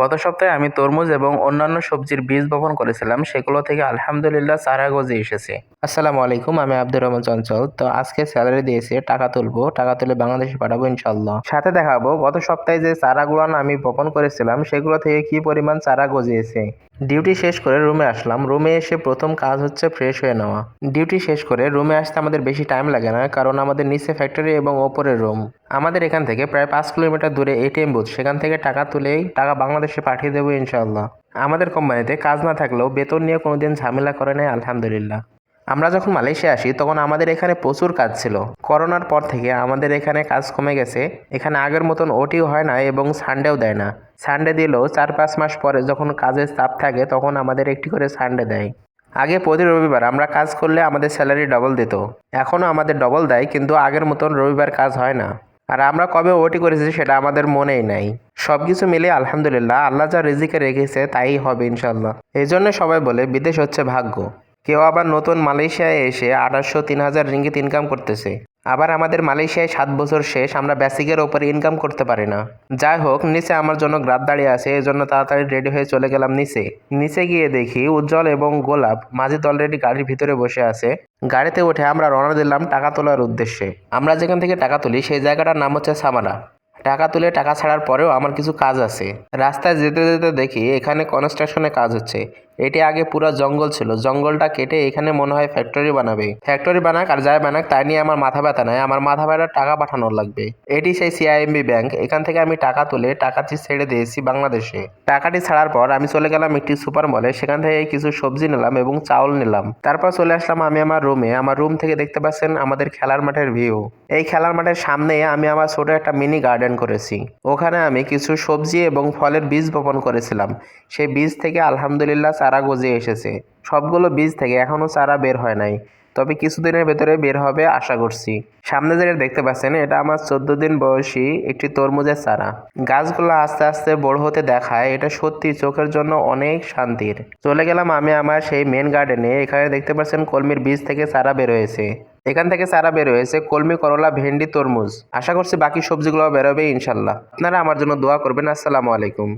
গত সপ্তাহে আমি তরমুজ এবং অন্যান্য সবজির বীজ বপন করেছিলাম, সেগুলো থেকে আলহামদুলিল্লাহ চারা গজে এসেছে। আসসালামু আলাইকুম, আমি আব্দুর রহমান চঞ্চল। তো আজকে স্যালারি দিয়েছে টাকা তুলবো, টাকা তুলে বাংলাদেশে পাঠাবো ইনশাল্লাহ সাথে দেখাবো, গত সপ্তাহে যে চারাগুলো আমি বপন করেছিলাম, সেগুলো থেকে কি পরিমাণ চারা গজিয়েছে? ডিউটি শেষ করে রুমে আসলাম। রুমে এসে প্রথম কাজ হচ্ছে ফ্রেশ হয়ে নেওয়া। ডিউটি শেষ করে রুমে আসতে আমাদের বেশি টাইম লাগে না, কারণ আমাদের নিচে ফ্যাক্টরি এবং ওপরের রুম আমাদের এখান থেকে প্রায় পাঁচ কিলোমিটার দূরে এটিএম বুথ সেখান থেকে টাকা তুলেই টাকা বাংলাদেশে পাঠিয়ে দেবো ইনশাল্লাহ আমাদের কোম্পানিতে কাজ না থাকলেও বেতন নিয়ে কোনোদিন ঝামেলা করে নেয় আলহামদুলিল্লাহ। আমরা যখন মালয়েশিয়া আসি, তখন আমাদের এখানে প্রচুর কাজ ছিল। করোনার পর থেকে আমাদের এখানে কাজ কমে গেছে। এখানে আগের মতন ওটিও হয় না এবং সানডেও দেয় না। সানডে দিলেও চার পাঁচ মাস পরে যখন কাজের চাপ থাকে, তখন আমাদের একটি করে সানডে দেয়। আগে প্রতি রবিবার আমরা কাজ করলে আমাদের স্যালারি ডবল দিত। এখনও আমাদের ডবল দেয়, কিন্তু আগের মতন রবিবার কাজ হয় না। আর আমরা কবে ওটি করেছি সেটা আমাদের মনেই নাই। সব কিছু মিলে আলহামদুলিল্লাহ, আল্লাহ যা রিজিকে রেখেছে, তাই হবে ইনশাল্লাহ এই জন্য সবাই বলে, বিদেশ হচ্ছে ভাগ্য। কেউ আবার নতুন মালয়েশিয়ায় এসে আঠাশশো তিন হাজার রিঙ্গিত ইনকাম করতেছে। আবার আমাদের মালয়েশিয়ায় সাত বছর শেষ আমরা বেসিকের ওপরে ইনকাম করতে পারি না। যাই হোক, নিচে আমার জন্য গ্রাদ দাঁড়িয়ে আছে এই জন্য তাড়াতাড়ি রেডি হয়ে চলে গেলাম নিচে। নিচে গিয়ে দেখি উজ্জ্বল এবং গোলাপ মাজিদ অলরেডি গাড়ির ভিতরে বসে আছে। গাড়িতে উঠে আমরা রওনা দিলাম টাকা তোলার উদ্দেশ্যে। আমরা যেখান থেকে টাকা তুলি সেই জায়গাটার নাম হচ্ছে সামারা টাকা তুলে টাকা ছাড়ার পরেও আমার কিছু কাজ আছে। রাস্তায় যেতে যেতে দেখি এখানে কনস্ট্রাকশনে কাজ হচ্ছে। এটি আগে পুরো জঙ্গল ছিল। জঙ্গলটা কেটে এখানে মনে হয় ফ্যাক্টরি বানাবে। ফ্যাক্টরি বানাক আর যাই বানাক, তাই নিয়ে আমার মাথা ব্যথা নাই। আমার মাথা ব্যথার টাকা পাঠানোর লাগবে। এটি সেই সিআইএমবি ব্যাংক এখান থেকে আমি টাকা তুলে টাকাটি ছেড়ে দিয়েছি বাংলাদেশে। টাকাটি ছাড়ার পর আমি চলে গেলাম একটি সুপার মলে সেখান থেকে কিছু সবজি নিলাম এবং চাউল নিলাম। তারপর চলে আসলাম আমি আমার রুমে আমার রুম থেকে দেখতে পাচ্ছেন আমাদের খেলার মাঠের ভিউ এই খেলার মাঠের সামনে আমি আমার ছোট একটা মিনি গার্ডেন করেছি। ওখানে আমি কিছু সবজি এবং ফলের বীজ বপন করেছিলাম। সেই বীজ থেকে আলহামদুলিল্লাহ চারা গজিয়ে এসেছে। সবগুলো বীজ থেকে এখনও চারা বের হয় নাই। তবে কিছুদিনের ভেতরে বের হবে আশা করছি। সামনে যেটা দেখতে পাচ্ছেন, এটা আমার চোদ্দ দিন বয়সী একটি তরমুজের চারা। গাছগুলো আস্তে আস্তে বড় হতে দেখায়, এটা সত্যি চোখের জন্য অনেক শান্তির। চলে গেলাম আমি আমার সেই মেন গার্ডেনে এখানে দেখতে পাচ্ছেন কলমির বীজ থেকে চারা বের হয়েছে। এখান থেকে চারা বের হয়েছে কলমি, করলা, ভেন্ডি, তরমুজ। আশা করছি বাকি সবজিগুলো বেরোবে ইনশাল্লাহ আপনারা আমার জন্য দোয়া করবেন। আসসালামু আলাইকুম।